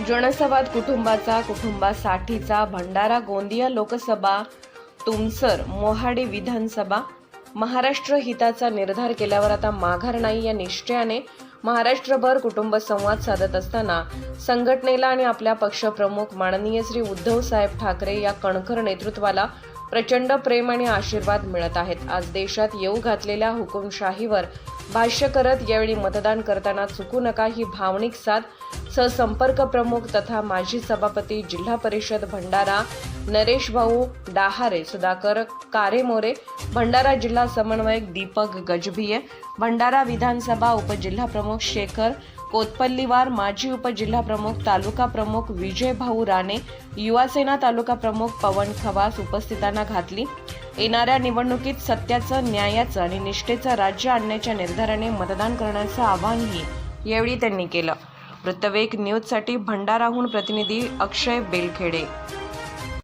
जनसंवाद कुटुंबाचा कुटुंबासाठीचा भंडारा गोंदिया लोकसभा तुमसर मोहाडी विधानसभा महाराष्ट्र हिताचा निर्धार केल्यावर आता माघार नाही या निश्चयाने महाराष्ट्रभर कुटुंब संवाद साधत असताना संघटनेला आणि आपल्या पक्षप्रमुख माननीय श्री उद्धव साहेब ठाकरे या कणखर नेतृत्वाला प्रचंड प्रेम आणि आशीर्वाद मिळत आहेत. आज देशात येऊ घातलेल्या हुकुमशाहीवर भाष्य करत यावेळी मतदान करताना चुकू नका ही भावनिक साथ सहसंपर्क प्रमुख तथा माजी सभापती जिल्हा परिषद भंडारा नरेश भाऊ डाहारे सुधाकर कारेमोरे भंडारा जिल्हा समन्वयक दीपक गजभिये भंडारा विधानसभा उपजिल्हाप्रमुख शेखर कोतपल्लीवार माजी उपजिल्हाप्रमुख तालुका प्रमुख विजय भाऊ राणे युवासेना तालुका प्रमुख पवन खवास उपस्थितांना घातली. येणाऱ्या निवडणुकीत सत्याचं न्यायाचं आणि निष्ठेचं राज्य आणण्याच्या निर्धाराने मतदान करण्याचं आवाहनही यावेळी त्यांनी केलं. वृत्तवेक न्यूजसाठी भंडाराहून प्रतिनिधी अक्षय बेलखेडे.